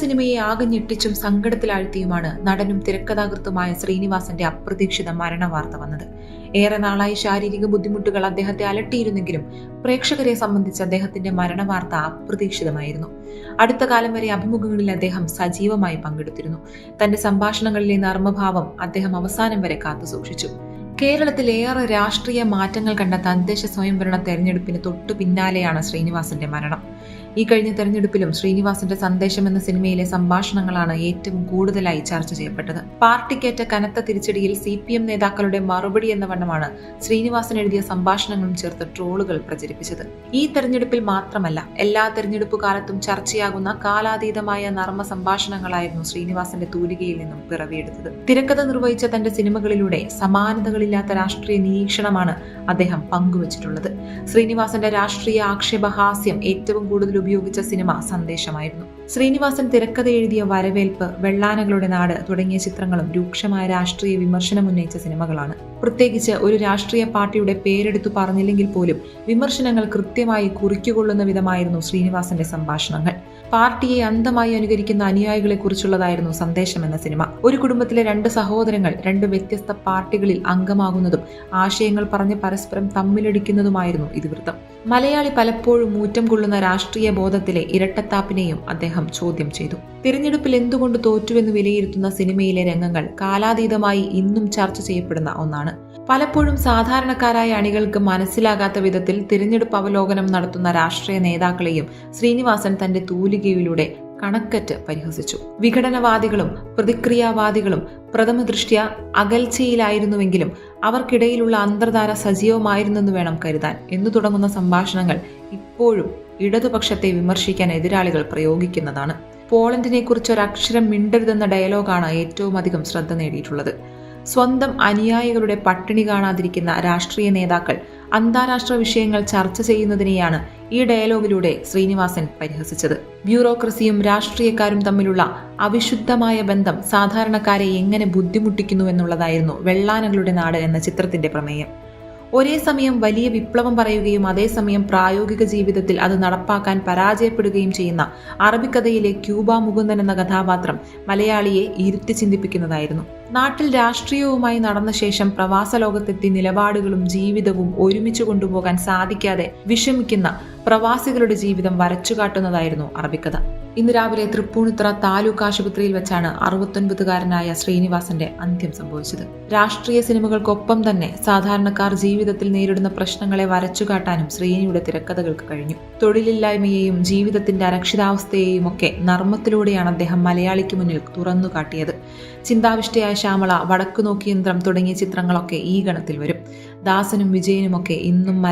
സിനിമയെ ആകെ ഞെട്ടിച്ചും സങ്കടത്തിലാഴ്ത്തിയുമാണ് നടനും തിരക്കഥാകൃത്തുമായ ശ്രീനിവാസന്റെ അപ്രതീക്ഷിത മരണ വാർത്ത വന്നത്. ഏറെ നാളായി ശാരീരിക ബുദ്ധിമുട്ടുകൾ അദ്ദേഹത്തെ അലട്ടിയിരുന്നെങ്കിലും പ്രേക്ഷകരെ സംബന്ധിച്ച് അദ്ദേഹത്തിന്റെ മരണ വാർത്ത അപ്രതീക്ഷിതമായിരുന്നു. അടുത്ത കാലം വരെ അഭിമുഖങ്ങളിൽ അദ്ദേഹം സജീവമായി പങ്കെടുത്തിരുന്നു. തന്റെ സംഭാഷണങ്ങളിലെ നർമ്മഭാവം അദ്ദേഹം അവസാനം വരെ കാത്തുസൂക്ഷിച്ചു കേരളത്തിൽ ഏറെ രാഷ്ട്രീയ മാറ്റങ്ങൾ കണ്ട തദ്ദേശ സ്വയംഭരണ തെരഞ്ഞെടുപ്പിന് തൊട്ടു പിന്നാലെയാണ് ശ്രീനിവാസന്റെ മരണം. ഈ കഴിഞ്ഞ തെരഞ്ഞെടുപ്പിലും ശ്രീനിവാസന്റെ സന്ദേശം എന്ന സിനിമയിലെ സംഭാഷണങ്ങളാണ് ഏറ്റവും കൂടുതലായി ചർച്ച ചെയ്യപ്പെട്ടത്. പാർട്ടിക്കേറ്റ കനത്ത തിരിച്ചടിയിൽ സി പി എം നേതാക്കളുടെ മറുപടി എന്ന വണ്ണമാണ് ശ്രീനിവാസൻ എഴുതിയ സംഭാഷണങ്ങളും ചേർത്ത് ട്രോളുകൾ പ്രചരിപ്പിച്ചത്. ഈ തെരഞ്ഞെടുപ്പിൽ മാത്രമല്ല എല്ലാ തെരഞ്ഞെടുപ്പ് കാലത്തും ചർച്ചയാകുന്ന കാലാതീതമായ നർമ്മ സംഭാഷണങ്ങളായിരുന്നു ശ്രീനിവാസന്റെ തൂലികയിൽ നിന്നും പിറവിയെടുത്തത്. തിരക്കഥ നിർവഹിച്ച തന്റെ സിനിമകളിലൂടെ സമാനതകളില്ലാത്ത രാഷ്ട്രീയ നിരീക്ഷണമാണ് അദ്ദേഹം പങ്കുവച്ചിട്ടുള്ളത്. ശ്രീനിവാസന്റെ രാഷ്ട്രീയ ആക്ഷേപഹാസ്യം ഏറ്റവും കൂടുതൽ ഉപയോഗിച്ച സിനിമ സന്ദേശമായിരുന്നു. ശ്രീനിവാസൻ തിരക്കഥ എഴുതിയ വരവേൽപ്പ് വെള്ളാനകളുടെ നാട് തുടങ്ങിയ ചിത്രങ്ങളും രൂക്ഷമായ രാഷ്ട്രീയ വിമർശനം ഉന്നയിച്ച സിനിമകളാണ്. പ്രത്യേകിച്ച് ഒരു രാഷ്ട്രീയ പാർട്ടിയുടെ പേരെടുത്തു പറഞ്ഞില്ലെങ്കിൽ പോലും വിമർശനങ്ങൾ കൃത്യമായി കുറിക്കുകൊള്ളുന്ന വിധമായിരുന്നു ശ്രീനിവാസന്റെ സംഭാഷണങ്ങൾ. പാർട്ടിയെ അന്ധമായി അനുകരിക്കുന്ന അനുയായികളെ കുറിച്ചുള്ളതായിരുന്നു സന്ദേശം എന്ന സിനിമ. ഒരു കുടുംബത്തിലെ രണ്ട് സഹോദരങ്ങൾ രണ്ട് വ്യത്യസ്ത പാർട്ടികളിൽ അംഗമാകുന്നതും ആശയങ്ങൾ പറഞ്ഞ് പരസ്പരം തമ്മിലടിക്കുന്നതുമായിരുന്നു ഇതിവൃത്തം. മലയാളി പലപ്പോഴും മൂറ്റം കൊള്ളുന്ന രാഷ്ട്രീയ ബോധത്തിലെ ഇരട്ടത്താപ്പിനെയും അദ്ദേഹം ചോദ്യം ചെയ്തു. തിരഞ്ഞെടുപ്പിൽ എന്തുകൊണ്ട് തോറ്റുവെന്ന് വിലയിരുത്തുന്ന സിനിമയിലെ രംഗങ്ങൾ കാലാതീതമായി ഇന്നും ചർച്ച ചെയ്യപ്പെടുന്ന ഒന്നാണ്. പലപ്പോഴും സാധാരണക്കാരായ അണികൾക്ക് മനസ്സിലാകാത്ത വിധത്തിൽ തിരഞ്ഞെടുപ്പ് അവലോകനം നടത്തുന്ന രാഷ്ട്രീയ നേതാക്കളെയും ശ്രീനിവാസൻ തന്റെ തൂലികയിലൂടെ കണക്കറ്റ് പരിഹസിച്ചു. വിഘടനവാദികളും പ്രതിക്രിയാവാദികളും പ്രഥമ ദൃഷ്ട്യ അകൽച്ചയിലായിരുന്നുവെങ്കിലും അവർക്കിടയിലുള്ള അന്തർധാര സജീവമായിരുന്നെന്ന് വേണം കരുതാൻ. എന്നു തുടങ്ങുന്ന സംഭാഷണങ്ങൾ ഇപ്പോഴും ഇടതുപക്ഷത്തെ വിമർശിക്കാൻ എതിരാളികൾ പ്രയോഗിക്കുന്നതാണ്. പോളണ്ടിനെ കുറിച്ച് ഒരക്ഷരം മിണ്ടരുതെന്ന ഡയലോഗാണ് ഏറ്റവും അധികം ശ്രദ്ധ നേടിയിട്ടുള്ളത്. സ്വന്തം അനുയായികളുടെ പട്ടിണി കാണാതിരിക്കുന്ന രാഷ്ട്രീയ നേതാക്കൾ അന്താരാഷ്ട്ര വിഷയങ്ങൾ ചർച്ച ചെയ്യുന്നതിനെയാണ് ഈ ഡയലോഗിലൂടെ ശ്രീനിവാസൻ പരിഹസിച്ചത്. ബ്യൂറോക്രസിയും രാഷ്ട്രീയക്കാരും തമ്മിലുള്ള അവിശുദ്ധമായ ബന്ധം സാധാരണക്കാരെ എങ്ങനെ ബുദ്ധിമുട്ടിക്കുന്നു എന്നുള്ളതായിരുന്നു വെള്ളാനകളുടെ നാട് എന്ന ചിത്രത്തിന്റെ പ്രമേയം. ഒരേ സമയം വലിയ വിപ്ലവം പറയുകയും അതേസമയം പ്രായോഗിക ജീവിതത്തിൽ അത് നടപ്പാക്കാൻ പരാജയപ്പെടുകയും ചെയ്യുന്ന അറബിക്കഥയിലെ ക്യൂബ മുകുന്ദൻ എന്ന കഥാപാത്രം മലയാളിയെ ഇരുത്തി ചിന്തിപ്പിക്കുന്നതായിരുന്നു. നാട്ടിൽ രാഷ്ട്രീയവുമായി നടന്ന ശേഷം പ്രവാസ ലോകത്തെത്തി നിലപാടുകളും ജീവിതവും ഒരുമിച്ച് കൊണ്ടുപോകാൻ സാധിക്കാതെ വിഷമിക്കുന്ന പ്രവാസികളുടെ ജീവിതം വരച്ചു കാട്ടുന്നതായിരുന്നു അറബിക്കഥ. ഇന്ന് രാവിലെ തൃപ്പൂണിത്തുറ താലൂക്ക് ആശുപത്രിയിൽ വെച്ചാണ് അറുപത്തൊൻപതുകാരനായ ശ്രീനിവാസന്റെ അന്ത്യം സംഭവിച്ചത്. രാഷ്ട്രീയ സിനിമകൾക്കൊപ്പം തന്നെ സാധാരണക്കാർ ജീവിതത്തിൽ നേരിടുന്ന പ്രശ്നങ്ങളെ വരച്ചുകാട്ടാനും ശ്രീനിയുടെ തിരക്കഥകൾക്ക് കഴിഞ്ഞു. തൊഴിലില്ലായ്മയെയും ജീവിതത്തിന്റെ അരക്ഷിതാവസ്ഥയെയും ഒക്കെ നർമ്മത്തിലൂടെയാണ് അദ്ദേഹം മലയാളിക്ക് മുന്നിൽ തുറന്നു കാട്ടിയത്. ചിന്താവിഷ്ടയായ ശ്യാമള വടക്കു നോക്കി തുടങ്ങിയ ചിത്രങ്ങളൊക്കെ ഈ ഗണത്തിൽ വരും. ദാസനും വിജയനുമൊക്കെ ഇന്നും